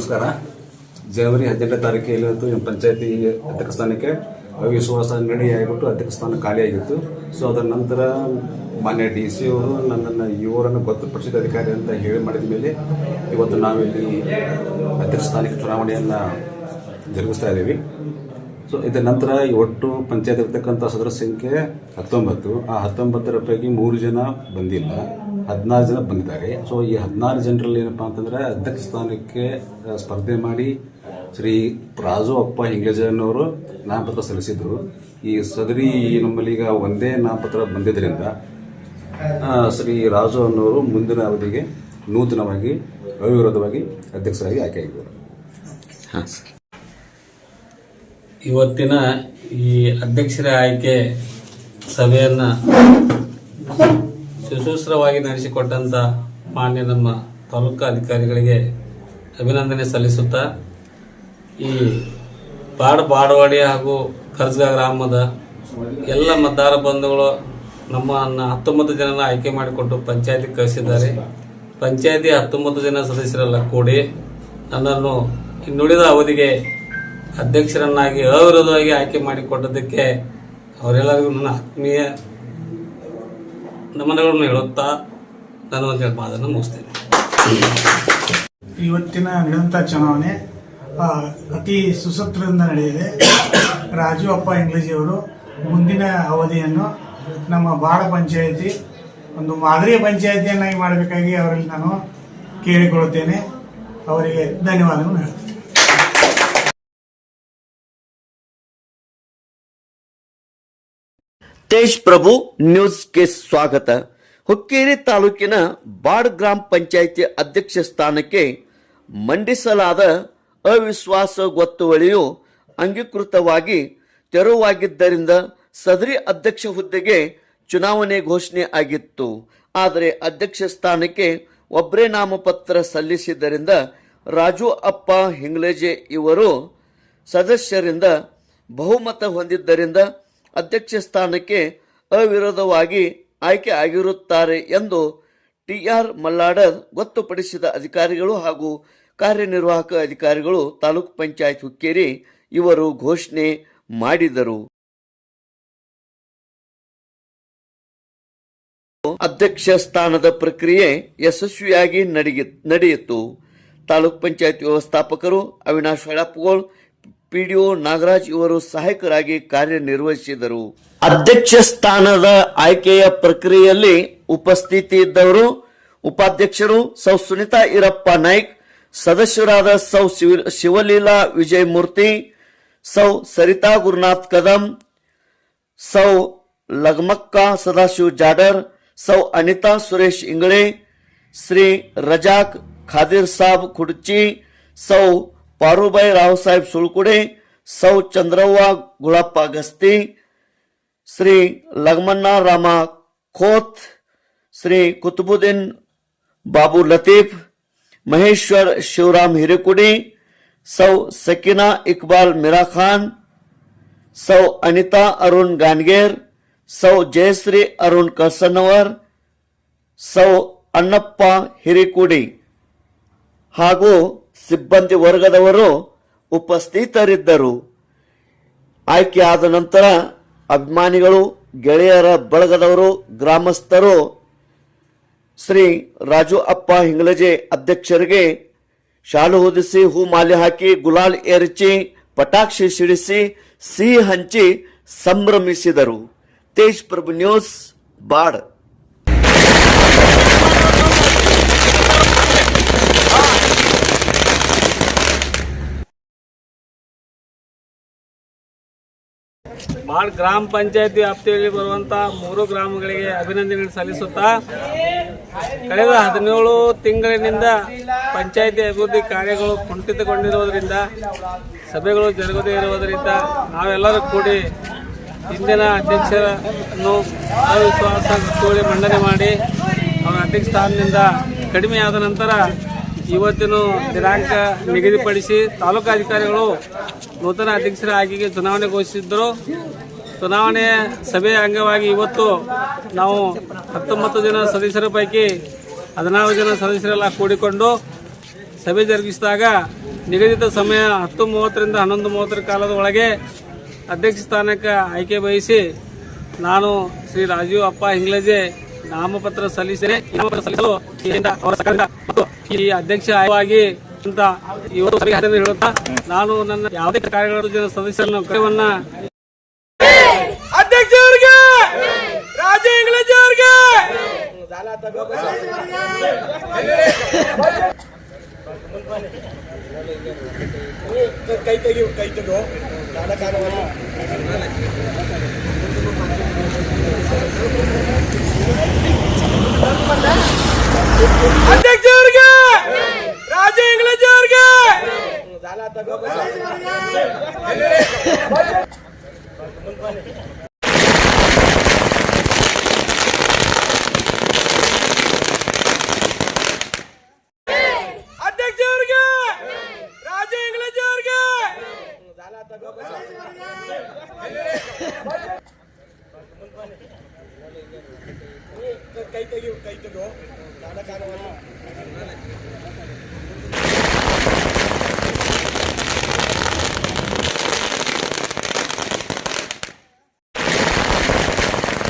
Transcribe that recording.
ನಮಸ್ಕಾರ. ಜನವರಿ ಹದಿನೆಂಟನೇ ತಾರೀಕಿನಲ್ಲಿ ಇವತ್ತು ನಮ್ಮ ಪಂಚಾಯತಿ ಅಧ್ಯಕ್ಷ ಸ್ಥಾನಕ್ಕೆ ಅವಿಶ್ವಾಸ ನಿರ್ಣಯ ಅಧ್ಯಕ್ಷ ಸ್ಥಾನ ಖಾಲಿಯಾಗಿತ್ತು ಸೊ ಅದರ ನಂತರ ಮಾನ್ಯ ಡಿ ಸಿ ಅವರು ನನ್ನನ್ನು ಇವರನ್ನು ಗೊತ್ತುಪಡಿಸಿದ ಅಧಿಕಾರಿ ಅಂತ ಹೇಳಿ ಮಾಡಿದ ಮೇಲೆ ಇವತ್ತು ನಾವಿಲ್ಲಿ ಅಧ್ಯಕ್ಷ ಸ್ಥಾನಕ್ಕೆ ಚುನಾವಣೆಯನ್ನು ಜರುಗಿಸ್ತಾ ಇದ್ದೀವಿ. ಸೊ ಇದರ ನಂತರ ಒಟ್ಟು ಪಂಚಾಯತ್ ಇರ್ತಕ್ಕಂಥ ಸದಸ್ಯ ಸಂಖ್ಯೆ ಹತ್ತೊಂಬತ್ತು. ಆ ಹತ್ತೊಂಬತ್ತರ ಪೈಕಿ ಮೂರು ಜನ ಬಂದಿಲ್ಲ. ಹದಿನಾರು ಜನ ಬಂದಿದ್ದಾರೆ. ಸೊ ಈ ಹದಿನಾರು ಜನರಲ್ಲಿ ಏನಪ್ಪಾ ಅಂತಂದ್ರೆ ಅಧ್ಯಕ್ಷ ಸ್ಥಾನಕ್ಕೆ ಸ್ಪರ್ಧೆ ಮಾಡಿ ಶ್ರೀ ರಾಜು ಅಪ್ಪ ಹಿಂಗೇಜನವರು ನಾಮಪತ್ರ ಸಲ್ಲಿಸಿದ್ರು. ಈ ಸದರಿ ನಮ್ಮಲ್ಲಿ ಈಗ ಒಂದೇ ನಾಮಪತ್ರ ಬಂದಿದ್ದರಿಂದ ಶ್ರೀ ರಾಜು ಅನ್ನೋರು ಮುಂದಿನ ಅವಧಿಗೆ ನೂತನವಾಗಿ ಅವಿರೋಧವಾಗಿ ಅಧ್ಯಕ್ಷರಾಗಿ ಆಯ್ಕೆಯಾಗಿದ್ದರು ಇವತ್ತಿನ ಈ ಅಧ್ಯಕ್ಷರ ಆಯ್ಕೆ ಸಭೆಯನ್ನ ಸುಸೂತ್ರವಾಗಿ ನಡೆಸಿಕೊಟ್ಟಂತ ಮಾನ್ಯ ನಮ್ಮ ತಾಲೂಕು ಅಧಿಕಾರಿಗಳಿಗೆ ಅಭಿನಂದನೆ ಸಲ್ಲಿಸುತ್ತಾ, ಈ ಬಾಡ ಬಾಡವಾಡಿ ಹಾಗೂ ಕರ್ಜಗ ಗ್ರಾಮದ ಎಲ್ಲ ಮತದಾರ ಬಂಧುಗಳು ನಮ್ಮನ್ನು ಹತ್ತೊಂಬತ್ತು ಜನನ ಆಯ್ಕೆ ಮಾಡಿಕೊಟ್ಟು ಪಂಚಾಯತಿ ಕಳಿಸಿದ್ದಾರೆ. ಪಂಚಾಯತಿ ಹತ್ತೊಂಬತ್ತು ಜನ ಸದಸ್ಯರೆಲ್ಲ ಕೂಡಿ ನನ್ನನ್ನು ಇನ್ನುಳಿದ ಅವಧಿಗೆ ಅಧ್ಯಕ್ಷರನ್ನಾಗಿ ಅವಿರೋಧವಾಗಿ ಆಯ್ಕೆ ಮಾಡಿಕೊಟ್ಟದಕ್ಕೆ ಅವರೆಲ್ಲರಿಗೂ ನನ್ನ ಆತ್ಮೀಯ ನಮನಗಳನ್ನು ಹೇಳುತ್ತಾ ನಾನು ಒಂದು ಮಾತನ್ನು ಮುಗಿಸ್ತೇನೆ. ಇವತ್ತಿನ ನಡೆದಂಥ ಚುನಾವಣೆ ಅತಿ ಸುಸೂತ್ರದಿಂದ ನಡೆಯಿದೆ ರಾಜು ಅಪ್ಪ ಇಂಗ್ಲಿಜಿಯವರು ಮುಂದಿನ ಅವಧಿಯನ್ನು ನಮ್ಮ ಬಾಡ ಪಂಚಾಯಿತಿ, ಒಂದು ಮಾದರಿ ಪಂಚಾಯತಿಯನ್ನಾಗಿ ಮಾಡಬೇಕಾಗಿ ಅವರಲ್ಲಿ ನಾನು ಕೇಳಿಕೊಳ್ಳುತ್ತೇನೆ. ಅವರಿಗೆ ಧನ್ಯವಾದಗಳನ್ನು ಹೇಳ್ತೇನೆ. ತೇಜ್ ಪ್ರಭು ನ್ಯೂಸ್ಗೆ ಸ್ವಾಗತ. ಹುಕ್ಕೇರಿ ತಾಲೂಕಿನ ಬಾಡ್ ಗ್ರಾಮ ಪಂಚಾಯಿತಿ ಅಧ್ಯಕ್ಷ ಸ್ಥಾನಕ್ಕೆ ಮಂಡಿಸಲಾದ ಅವಿಶ್ವಾಸ ಗೊತ್ತುವಳಿಯು ಅಂಗೀಕೃತವಾಗಿ ತೆರವಾಗಿದ್ದರಿಂದ ಸದರಿ ಅಧ್ಯಕ್ಷ ಹುದ್ದೆಗೆ ಚುನಾವಣೆ ಘೋಷಣೆ ಆಗಿತ್ತು. ಆದರೆ ಅಧ್ಯಕ್ಷ ಸ್ಥಾನಕ್ಕೆ ಒಬ್ಬರೇ ನಾಮಪತ್ರ ಸಲ್ಲಿಸಿದ್ದರಿಂದ ರಾಜು ಅಪ್ಪ ಹಿಂಗ್ಲೇಜೆ ಇವರು ಸದಸ್ಯರಿಂದ ಬಹುಮತ ಹೊಂದಿದ್ದರಿಂದ ಅಧ್ಯಕ್ಷ ಸ್ಥಾನಕ್ಕೆ ಅವಿರೋಧವಾಗಿ ಆಯ್ಕೆ ಆಗಿರುತ್ತಾರೆ ಎಂದು ಟಿಆರ್ ಮಲ್ಲಾಡರ್ ಗೊತ್ತುಪಡಿಸಿದ ಅಧಿಕಾರಿಗಳು ಹಾಗೂ ಕಾರ್ಯನಿರ್ವಾಹಕ ಅಧಿಕಾರಿಗಳು ತಾಲೂಕು ಪಂಚಾಯತ್ ಹುಕ್ಕೇರಿ ಇವರು ಘೋಷಣೆ ಮಾಡಿದರು. ಅಧ್ಯಕ್ಷ ಸ್ಥಾನದ ಪ್ರಕ್ರಿಯೆ ಯಶಸ್ವಿಯಾಗಿ ನಡೆಯಿತು. ತಾಲೂಕ್ ಪಂಚಾಯತ್ ವ್ಯವಸ್ಥಾಪಕರು ಅವಿನಾಶ್ ಹೊಳಪ್ಪಗೋಳ್ ಪಿಡಿಒ ನಾಗರಾಜ್ ಇವರು ಸಹಾಯಕರಾಗಿ ಕಾರ್ಯನಿರ್ವಹಿಸಿದರು. ಅಧ್ಯಕ್ಷ ಸ್ಥಾನದ ಆಯ್ಕೆಯ ಪ್ರಕ್ರಿಯೆಯಲ್ಲಿ ಉಪಸ್ಥಿತಿ ಇದ್ದವರು, ಉಪಾಧ್ಯಕ್ಷರು ಸೌ ಸುನಿತಾ ಈರಪ್ಪ ನಾಯ್ಕ್, ಸದಸ್ಯರಾದ ಸೌ ಶಿವಲೀಲಾ ಶಿವಲೀಲಾ ವಿಜಯಮೂರ್ತಿ, ಸೌ ಸರಿತಾ ಗುರುನಾಥ್ ಕದಂ, ಸೌ ಲಗ್ಮಕ್ಕ ಸದಾಶಿವ ಜಾಡರ್ ಸೌ ಅನಿತಾ ಸುರೇಶ್ ಇಂಗಳೆ, ಶ್ರೀ ರಜಾಕ್ ಖಾದಿರ್ ಸಾಬ್ ಕುಡ್ಚಿ, ಸೌ ಪಾರುಬಾಯಿ ರಾವಸಾಹೇಬ್ ಸುಳ್ಕುಡೆ ಸೌ ಚಂದ್ರವ್ವ ಗುಳಪ್ಪ ಗಸ್ತಿ ಶ್ರೀ ಲಗ್ಮಣ್ಣ ರಾಮ ಖೋತ್ ಶ್ರೀ ಕುತುಬುದ್ದೀನ್ ಬಾಬು ಲತೀಫ್ ಮಹೇಶ್ವರ್ ಶಿವರಾಮ್ ಹಿರೇಕುಡಿ ಸೌ ಸಕಿನಾ ಇಕ್ಬಾಲ್ ಮಿರಾ ಖಾನ್ ಸೌ ಅನಿತಾ ಅರುಣ್ ಗಾನ್ಗೇರ್ ಸೌ ಜಯಶ್ರೀ ಅರುಣ್ ಕಳ್ಸನ್ನವರ್ ಸೌ ಅಣ್ಣಪ್ಪ ಹಿರಿಕುಡಿ ಹಾಗೂ ಸಿಬ್ಬಂದಿ ವರ್ಗದವರು ಉಪಸ್ಥಿತರಿದ್ದರು. ಆಯ್ಕೆಯಾದ ನಂತರ ಅಭಿಮಾನಿಗಳು, ಗೆಳೆಯರ ಬಳಗದವರು, ಗ್ರಾಮಸ್ಥರು, ಶ್ರೀ ರಾಜು ಅಪ್ಪ ಹಿಂಗ್ಲಜೆ ಅಧ್ಯಕ್ಷರಿಗೆ ಶಾಲು ಹೊದಿಸಿ, ಹೂ ಮಾಲೆ ಹಾಕಿ, ಗುಲಾಲ್ ಎರಚಿ ಪಟಾಕ್ಷಿ ಸಿಡಿಸಿ, ಸಿಹಿ ಹಂಚಿ ಸಂಭ್ರಮಿಸಿದರು. ತೇಜ್ ಪ್ರಭು ನ್ಯೂಸ್, ಬಾಡ್. ಬಾಳ್ ಗ್ರಾಮ ಪಂಚಾಯತಿ ವ್ಯಾಪ್ತಿಯಲ್ಲಿ ಬರುವಂತಹ ಮೂರು ಗ್ರಾಮಗಳಿಗೆ ಅಭಿನಂದನೆ ಸಲ್ಲಿಸುತ್ತಾ ಕಳೆದ ಹದಿನೇಳು ತಿಂಗಳಿನಿಂದ ಪಂಚಾಯತಿ ಅಭಿವೃದ್ಧಿ ಕಾರ್ಯಗಳು ಕುಂಠಿತಗೊಂಡಿರುವುದರಿಂದ, ಸಭೆಗಳು ಜರುಗದೇ ಇರುವುದರಿಂದ ನಾವೆಲ್ಲರೂ ಕೂಡಿ ಹಿಂದಿನ ಅಧ್ಯಕ್ಷರನ್ನು ಅವಿಶ್ವಾಸ ಗೊತ್ತುವಳಿ ಮಂಡನೆ ಮಾಡಿ ಅವರ ಅಧ್ಯಕ್ಷ ಸ್ಥಾನದಿಂದ ಕಡಿಮೆಯಾದ ನಂತರ ಇವತ್ತಿನ ದಿನಾಂಕ ನಿಗದಿಪಡಿಸಿ ತಾಲೂಕಾಧಿಕಾರಿಗಳು ನೂತನ ಅಧ್ಯಕ್ಷರ ಆಯ್ಕೆಗೆ ಚುನಾವಣೆ ಘೋಷಿಸಿದ್ದರು. ಚುನಾವಣೆ ಸಭೆಯ ಅಂಗವಾಗಿ ಇವತ್ತು ನಾವು ಹತ್ತೊಂಬತ್ತು ಜನ ಸದಸ್ಯರ ಪೈಕಿ ಹದಿನಾರು ಜನ ಸದಸ್ಯರೆಲ್ಲ ಕೂಡಿಕೊಂಡು ಸಭೆ ಜರುಗಿಸಿದಾಗ ನಿಗದಿತ ಸಮಯ ಹತ್ತು ಮೂವತ್ತರಿಂದ ಹನ್ನೊಂದು ಮೂವತ್ತರ ಕಾಲದ ಒಳಗೆ ಅಧ್ಯಕ್ಷ ಸ್ಥಾನಕ್ಕೆ ಆಯ್ಕೆ ಬಯಸಿ ನಾನು ಶ್ರೀ ರಾಜೀವ್ ಅಪ್ಪ ಹಿಂಗ್ಲಜೆ ನಾಮಪತ್ರ ಸಲ್ಲಿಸಿದರೆ ಸಲ್ಲಿಸಲು ಇದರಿಂದ ಅವರ ಸಹಕಾರದಿಂದ ಮತ್ತು ಈ ಅಧ್ಯಕ್ಷ ಆಯವಾಗಿ ಅಂತ ಇವರು ಹೇಳುತ್ತಾ ನಾನು ನನ್ನ ಯಾವುದೇ ಕಾರ್ಯಗಳ ಜನ ಸದಸ್ಯರನ್ನು ಕರೆವನ್ನ ಅಧ್ಯಕ್ಷರಿಗೆ ರಾಜ ಇಂಗ್ಲಿಜ್ ಅವ್ರಿಗೆ. ಕೈ ತೆಗಿ ಕೈ ತೆಗೋ. ಅಧ್ಯಕ್ಷರಿಗೆ ರಾಜ ಇಂಗ್ಲಿಜ್ ಅವ್ರಿಗೆ ಅಧ್ಯಕ್ಷರಿಗೆ ರಾಜ ಇಂಗ್ಲಿಜ್ ಅವ್ರಿಗೆ ಕೈ ತೆಗಿ ಕೈ ತೆಗೋ